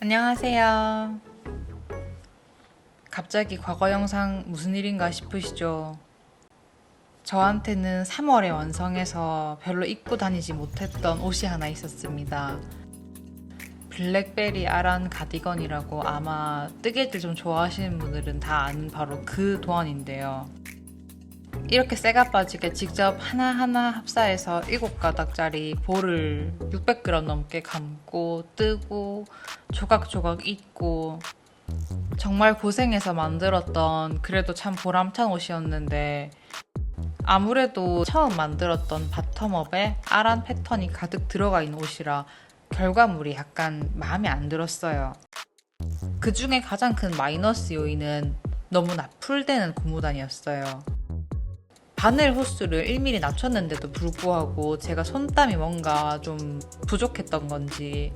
안녕하세요. 갑자기 과거 영상 무슨 일인가 싶으시죠? 저한테는 3월에 완성해서 별로 입고 다니지 못했던 옷이 하나 있었습니다. 블랙베리 아란 가디건이라고 아마 뜨개질 좀 좋아하시는 분들은 다 아는 바로 그 도안인데요. 이렇게 새가 빠지게 직접 하나하나 합사해서 7가닥짜리 볼을 600g 넘게 감고 뜨고 조각조각 입고 정말 고생해서 만들었던 그래도 참 보람찬 옷이었는데 아무래도 처음 만들었던 바텀업에 아란 패턴이 가득 들어가 있는 옷이라 결과물이 약간 마음에 안 들었어요. 그 중에 가장 큰 마이너스 요인은 너무 나 풀되는 고무단이었어요. 바늘 호수를 1mm 낮췄는데도 불구하고 제가 손땀이 뭔가 좀 부족했던 건지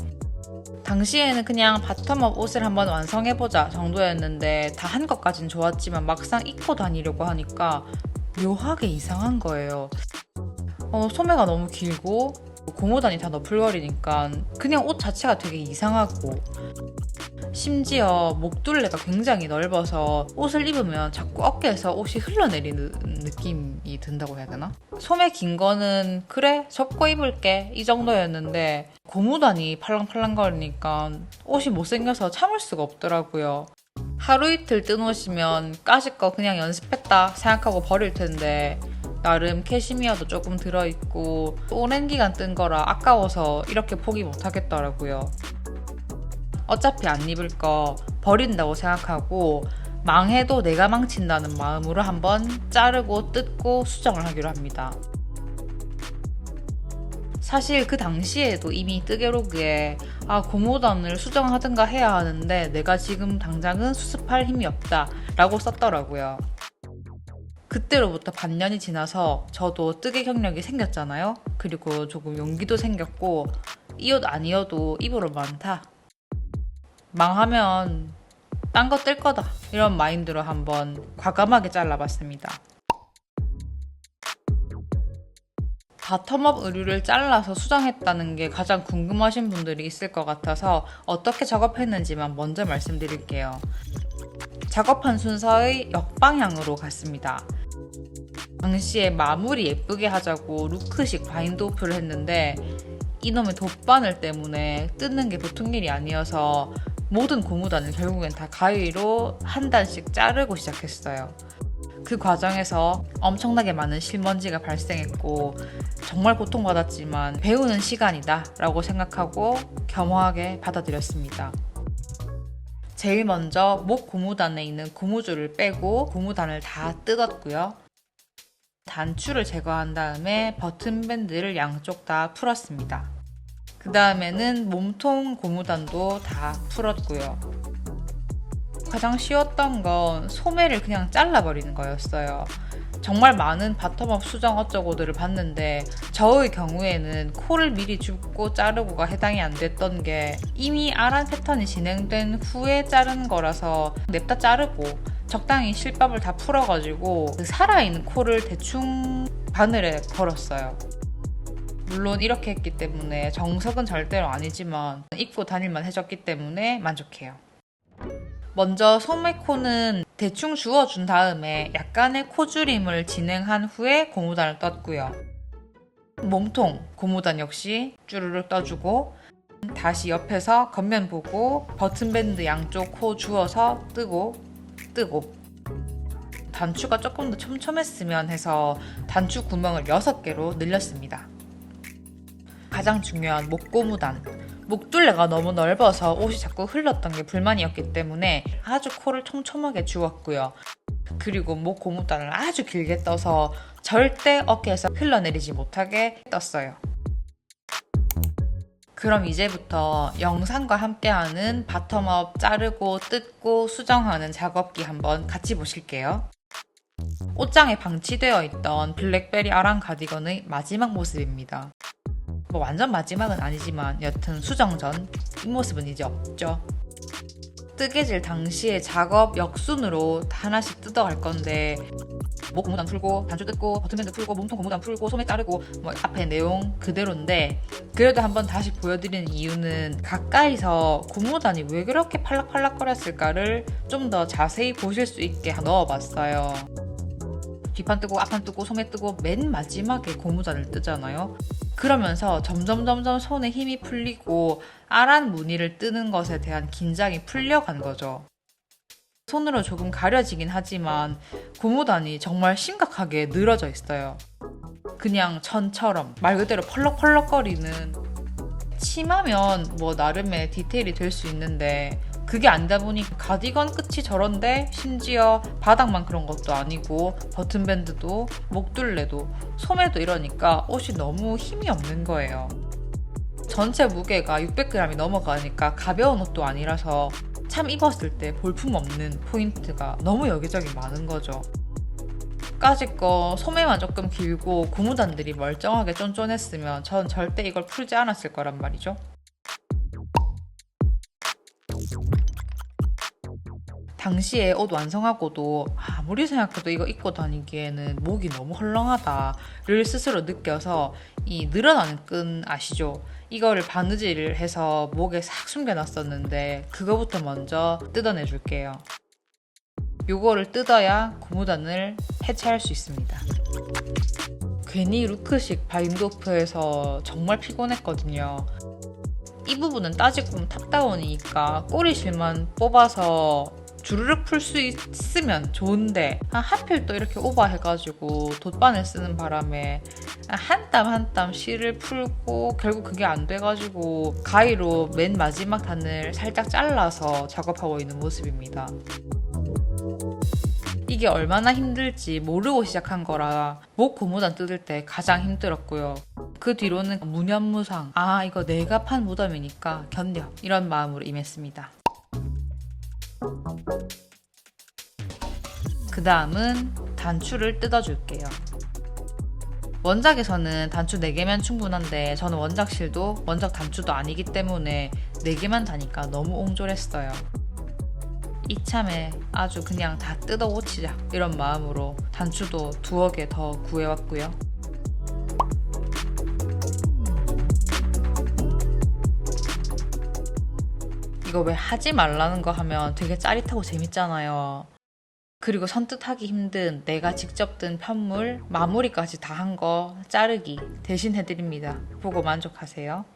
당시에는 그냥 바텀업 옷을 한번 완성해보자 정도였는데 다 한 것까진 좋았지만 막상 입고 다니려고 하니까 묘하게 이상한 거예요. 어, 소매가 너무 길고 고무단이 다 너풀거리니까 그냥 옷 자체가 되게 이상하고 심지어 목둘레가 굉장히 넓어서 옷을 입으면 자꾸 어깨에서 옷이 흘러내리는 느낌이 든다고 해야 되나? 소매 긴 거는 그래 접고 입을게 이 정도였는데 고무단이 팔랑팔랑거리니까 옷이 못생겨서 참을 수가 없더라고요. 하루 이틀 뜬 옷이면 까짓 거 그냥 연습했다 생각하고 버릴 텐데 나름 캐시미어도 조금 들어있고 오랜 기간 뜬 거라 아까워서 이렇게 포기 못 하겠더라고요. 어차피 안 입을 거 버린다고 생각하고 망해도 내가 망친다는 마음으로 한번 자르고 뜯고 수정을 하기로 합니다. 사실 그 당시에도 이미 뜨개로그에 아 고무단을 수정하든가 해야 하는데 내가 지금 당장은 수습할 힘이 없다 라고 썼더라고요. 그때로부터 반년이 지나서 저도 뜨개 경력이 생겼잖아요. 그리고 조금 용기도 생겼고 이 옷 아니어도 입으로 많다. 망하면 딴 거 뜰 거다. 이런 마인드로 한번 과감하게 잘라봤습니다. 바텀업 의류를 잘라서 수정했다는 게 가장 궁금하신 분들이 있을 것 같아서 어떻게 작업했는지만 먼저 말씀드릴게요. 작업한 순서의 역방향으로 갔습니다. 당시에 마무리 예쁘게 하자고 루크식 바인드 오프를 했는데 이놈의 돗바늘 때문에 뜯는 게 보통 일이 아니어서 모든 고무단을 결국엔 다 가위로 한 단씩 자르고 시작했어요. 그 과정에서 엄청나게 많은 실먼지가 발생했고 정말 고통받았지만 배우는 시간이다 라고 생각하고 겸허하게 받아들였습니다. 제일 먼저 목 고무단에 있는 고무줄을 빼고 고무단을 다 뜯었고요. 단추를 제거한 다음에 버튼 밴드를 양쪽 다 풀었습니다. 그 다음에는 몸통 고무단도 다 풀었고요. 가장 쉬웠던 건 소매를 그냥 잘라버리는 거였어요. 정말 많은 바텀업 수정 어쩌고들을 봤는데 저의 경우에는 코를 미리 줍고 자르고가 해당이 안 됐던 게 이미 아란 패턴이 진행된 후에 자른 거라서 냅다 자르고 적당히 실밥을 다 풀어가지고 그 살아있는 코를 대충 바늘에 걸었어요. 물론 이렇게 했기 때문에 정석은 절대로 아니지만 입고 다닐만 해졌기 때문에 만족해요. 먼저 소매코는 대충 주워준 다음에 약간의 코줄임을 진행한 후에 고무단을 떴고요. 몸통 고무단 역시 쭈르륵 떠주고 다시 옆에서 겉면 보고 버튼밴드 양쪽 코 주워서 뜨고 뜨고 단추가 조금 더 촘촘했으면 해서 단추 구멍을 6개로 늘렸습니다. 가장 중요한 목고무단 목둘레가 너무 넓어서 옷이 자꾸 흘렀던 게 불만이었기 때문에 아주 코를 촘촘하게 주었고요. 그리고 목 고무단을 아주 길게 떠서 절대 어깨에서 흘러내리지 못하게 떴어요. 그럼 이제부터 영상과 함께하는 바텀업 자르고 뜯고 수정하는 작업기 한번 같이 보실게요. 옷장에 방치되어 있던 블랙베리 아랑 가디건의 마지막 모습입니다. 뭐 완전 마지막은 아니지만 여튼 수정 전이 모습은 이제 없죠. 뜨개질 당시에 작업 역순으로 하나씩 뜯어갈 건데 목 고무단 풀고 단추 뜯고 버튼밴드 풀고 몸통 고무단 풀고 소매 자르고 뭐 앞에 내용 그대로인데 그래도 한번 다시 보여드리는 이유는 가까이서 고무단이 왜 그렇게 팔락팔락거렸을까를 좀 더 자세히 보실 수 있게 넣어봤어요. 뒷판 뜨고 앞판 뜨고 소매 뜨고 맨 마지막에 고무단을 뜨잖아요. 그러면서 점점 점점 손에 힘이 풀리고 아란 무늬를 뜨는 것에 대한 긴장이 풀려간 거죠. 손으로 조금 가려지긴 하지만 고무단이 정말 심각하게 늘어져 있어요. 그냥 전처럼 말 그대로 펄럭펄럭거리는 치마면 뭐 나름의 디테일이 될 수 있는데 그게 아니다 보니 가디건 끝이 저런데 심지어 바닥만 그런 것도 아니고 버튼밴드도 목둘레도 소매도 이러니까 옷이 너무 힘이 없는 거예요. 전체 무게가 600g이 넘어가니까 가벼운 옷도 아니라서 참 입었을 때 볼품 없는 포인트가 너무 여기저기 많은 거죠. 까짓 거 소매만 조금 길고 고무단들이 멀쩡하게 쫀쫀했으면 전 절대 이걸 풀지 않았을 거란 말이죠. 당시에 옷 완성하고도 아무리 생각해도 이거 입고 다니기에는 목이 너무 헐렁하다를 스스로 느껴서 이 늘어나는 끈 아시죠? 이거를 바느질을 해서 목에 싹 숨겨놨었는데 그거부터 먼저 뜯어내 줄게요. 요거를 뜯어야 고무단을 해체할 수 있습니다. 괜히 루크식 바인도프에서 정말 피곤했거든요. 이 부분은 따지고 보면 탑다운이니까 꼬리실만 뽑아서 주르륵 풀 수 있으면 좋은데 아, 하필 또 이렇게 오버해가지고 돗바늘 쓰는 바람에 한 땀 한 땀 실을 풀고 결국 그게 안 돼가지고 가위로 맨 마지막 단을 살짝 잘라서 작업하고 있는 모습입니다. 이게 얼마나 힘들지 모르고 시작한 거라 목 고무단 뜯을 때 가장 힘들었고요. 그 뒤로는 무념무상 아 이거 내가 판 무덤이니까 견뎌 이런 마음으로 임했습니다. 그 다음은 단추를 뜯어줄게요. 원작에서는 단추 4개면 충분한데 저는 원작실도 원작 단추도 아니기 때문에 4개만 다니까 너무 옹졸했어요. 이참에 아주 그냥 다 뜯어 고치자 이런 마음으로 단추도 두어 개 더 구해왔고요. 이거 왜 하지 말라는 거 하면 되게 짜릿하고 재밌잖아요. 그리고 선뜻 하기 힘든 내가 직접 든 편물 마무리까지 다 한 거 자르기 대신 해드립니다. 보고 만족하세요.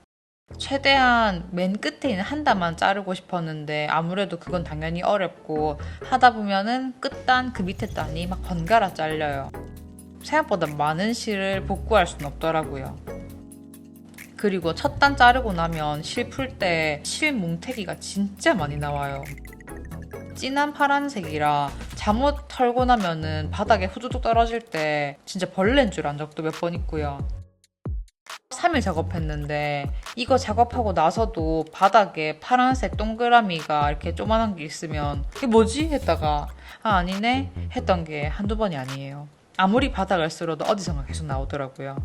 최대한 맨 끝에 있는 한 단만 자르고 싶었는데 아무래도 그건 당연히 어렵고 하다 보면은 끝단 그 밑에 단이 막 번갈아 잘려요. 생각보다 많은 실을 복구할 수는 없더라고요. 그리고 첫 단 자르고 나면 실 풀 때 실 뭉태기가 진짜 많이 나와요. 진한 파란색이라 잠옷 털고 나면은 바닥에 후두둑 떨어질 때 진짜 벌레인 줄 안 적도 몇 번 있고요. 3일 작업했는데 이거 작업하고 나서도 바닥에 파란색 동그라미가 이렇게 조만한 게 있으면 이게 뭐지? 했다가 아 아니네 했던 게 한두 번이 아니에요. 아무리 바닥을 쓸어도 어디선가 계속 나오더라고요.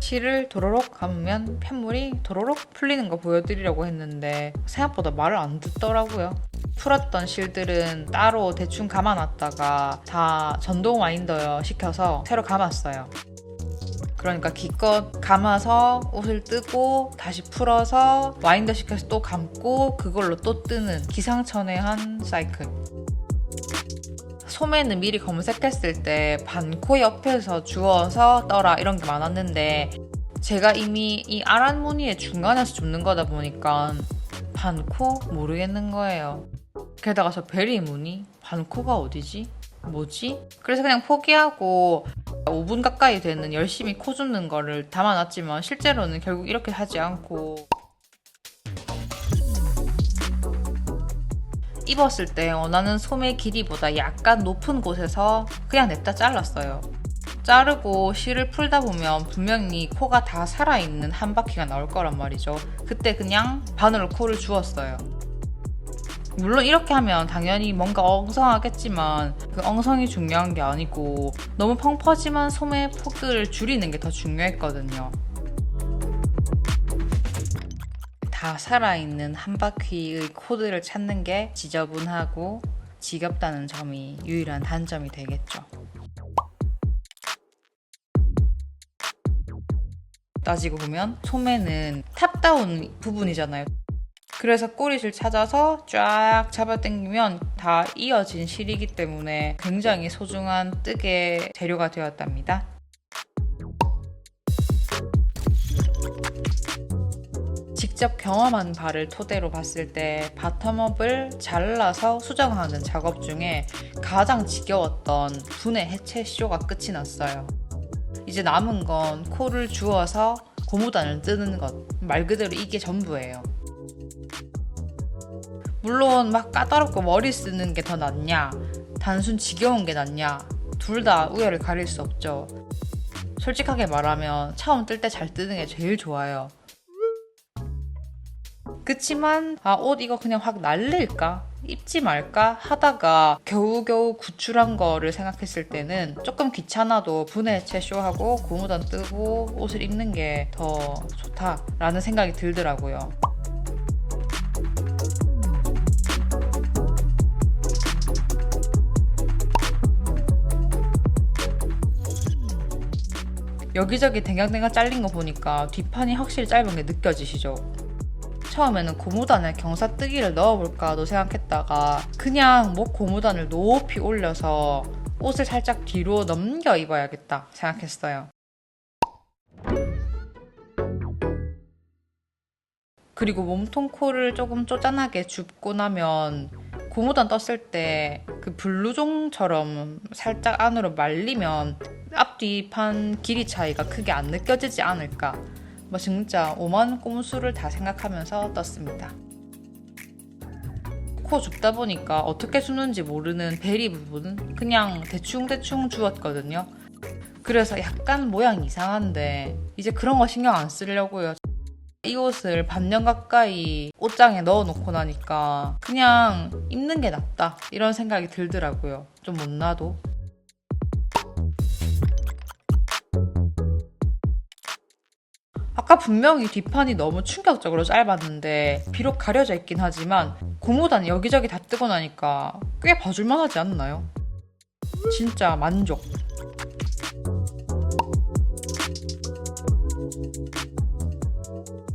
실을 도로록 감으면 펜물이 도로록 풀리는 거 보여드리려고 했는데 생각보다 말을 안 듣더라고요. 풀었던 실들은 따로 대충 감아놨다가 다 전동 와인더 시켜서 새로 감았어요. 그러니까 기껏 감아서 옷을 뜨고 다시 풀어서 와인더 시켜서 또 감고 그걸로 또 뜨는 기상천외한 사이클. 소매는 미리 검색했을 때 반코 옆에서 주워서 떠라 이런 게 많았는데 제가 이미 이 아란 무늬의 중간에서 줍는 거다 보니까 반코 모르겠는 거예요. 게다가 저 베리 무늬 반코가 어디지? 뭐지? 그래서 그냥 포기하고 5분 가까이 되는 열심히 코 줍는 거를 담아놨지만 실제로는 결국 이렇게 하지 않고 입었을 때 원하는 소매 길이보다 약간 높은 곳에서 그냥 냅다 잘랐어요. 자르고 실을 풀다 보면 분명히 코가 다 살아있는 한 바퀴가 나올 거란 말이죠. 그때 그냥 바늘로 코를 주었어요. 물론 이렇게 하면 당연히 뭔가 엉성하겠지만 그 엉성이 중요한 게 아니고 너무 펑퍼짐한 소매 폭을 줄이는 게 더 중요했거든요. 살아있는 한 바퀴의 코드를 찾는 게 지저분하고 지겹다는 점이 유일한 단점이 되겠죠. 따지고 보면 소매는 탑다운 부분이잖아요. 그래서 꼬리를 찾아서 쫙 잡아당기면 다 이어진 실이기 때문에 굉장히 소중한 뜨개 재료가 되었답니다. 직접 경험한 바를 토대로 봤을 때 바텀업을 잘라서 수정하는 작업 중에 가장 지겨웠던 분해 해체 쇼가 끝이 났어요. 이제 남은 건 코를 주워서 고무단을 뜨는 것. 말 그대로 이게 전부예요. 물론 막 까다롭고 머리 쓰는 게 더 낫냐, 단순 지겨운 게 낫냐, 둘 다 우열을 가릴 수 없죠. 솔직하게 말하면 처음 뜰때 잘 뜨는 게 제일 좋아요. 그치만 아 옷 이거 그냥 확 날릴까 입지 말까 하다가 겨우겨우 구출한 거를 생각했을 때는 조금 귀찮아도 분해 해체 쇼하고 고무단 뜨고 옷을 입는 게 더 좋다라는 생각이 들더라고요. 여기저기 댕강댕강 잘린 거 보니까 뒷판이 확실히 짧은 게 느껴지시죠? 처음에는 고무단에 경사뜨기를 넣어볼까도 생각했다가 그냥 목 고무단을 높이 올려서 옷을 살짝 뒤로 넘겨 입어야겠다 생각했어요. 그리고 몸통 코를 조금 쪼잔하게 줍고 나면 고무단 떴을 때 그 블루종처럼 살짝 안으로 말리면 앞뒤 판 길이 차이가 크게 안 느껴지지 않을까 뭐 진짜 오만 꼼수를 다 생각하면서 떴습니다. 코 줍다 보니까 어떻게 주는지 모르는 베리 부분 그냥 대충대충 주었거든요. 그래서 약간 모양이 이상한데 이제 그런 거 신경 안 쓰려고요. 이 옷을 반년 가까이 옷장에 넣어놓고 나니까 그냥 입는 게 낫다 이런 생각이 들더라고요. 좀 못나도. 아까 분명히 뒷판이 너무 충격적으로 짧았는데 비록 가려져 있긴 하지만 고무단 여기저기 다 뜨고 나니까 꽤 봐줄만 하지 않나요? 진짜 만족.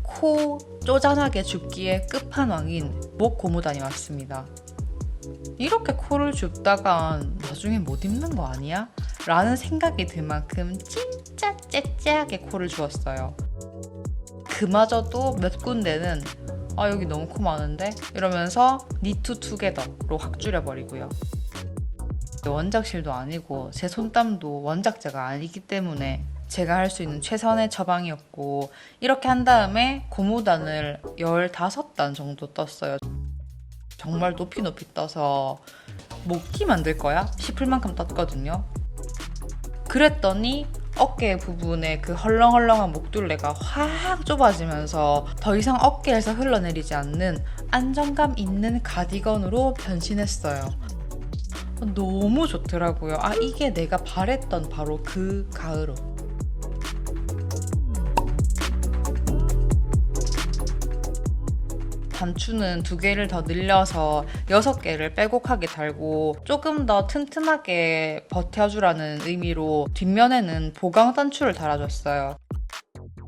코 쪼잔하게 줍기의 끝판왕인 목 고무단이 왔습니다. 이렇게 코를 줍다간 나중에 못 입는 거 아니야? 라는 생각이 들 만큼 진짜 째째하게 코를 주었어요. 그마저도 몇 군데는 아 여기 너무 코 많은데 이러면서 니투 투게더로 확 줄여버리고요. 원작실도 아니고 제 손땀도 원작자가 아니기 때문에 제가 할 수 있는 최선의 처방이었고 이렇게 한 다음에 고무단을 15단 정도 떴어요. 정말 높이 높이 떠서 목티 만들 거야? 싶을 만큼 떴거든요. 그랬더니 어깨 부분에 그 헐렁헐렁한 목둘레가 확 좁아지면서 더 이상 어깨에서 흘러내리지 않는 안정감 있는 가디건으로 변신했어요. 너무 좋더라고요. 아, 이게 내가 바랬던 바로 그 가을 옷. 단추는 두 개를 더 늘려서 여섯 개를 빼곡하게 달고 조금 더 튼튼하게 버텨주라는 의미로 뒷면에는 보강 단추를 달아줬어요.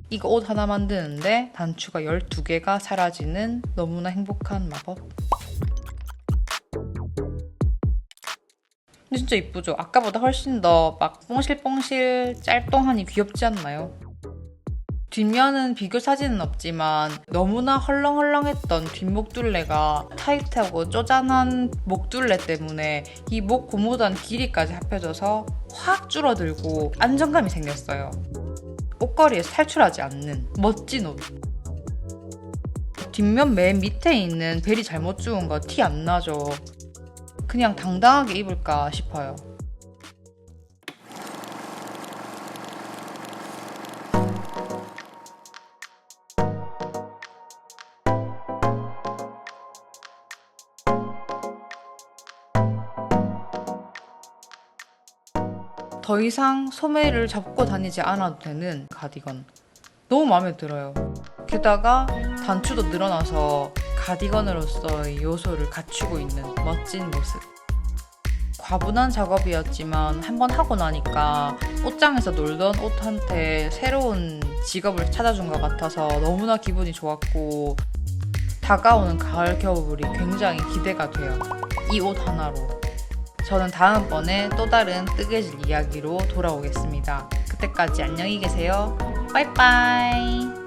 이거 옷 하나 만드는데 단추가 12개가 사라지는 너무나 행복한 마법. 진짜 이쁘죠? 아까보다 훨씬 더 막 뽕실뽕실 짤똥하니 귀엽지 않나요? 뒷면은 비교 사진은 없지만 너무나 헐렁헐렁했던 뒷목둘레가 타이트하고 쪼잔한 목둘레 때문에 이 목 고무단 길이까지 합해져서 확 줄어들고 안정감이 생겼어요. 옷걸이에서 탈출하지 않는 멋진 옷. 뒷면 맨 밑에 있는 벨이 잘못 주운 거 티 안 나죠. 그냥 당당하게 입을까 싶어요. 더 이상 소매를 접고 다니지 않아도 되는 가디건. 너무 마음에 들어요. 게다가 단추도 늘어나서 가디건으로서의 요소를 갖추고 있는 멋진 모습. 과분한 작업이었지만 한번 하고 나니까 옷장에서 놀던 옷한테 새로운 직업을 찾아준 것 같아서 너무나 기분이 좋았고 다가오는 가을 겨울이 굉장히 기대가 돼요. 이 옷 하나로. 저는 다음번에 또 다른 뜨개질 이야기로 돌아오겠습니다. 그때까지 안녕히 계세요. 빠이빠이.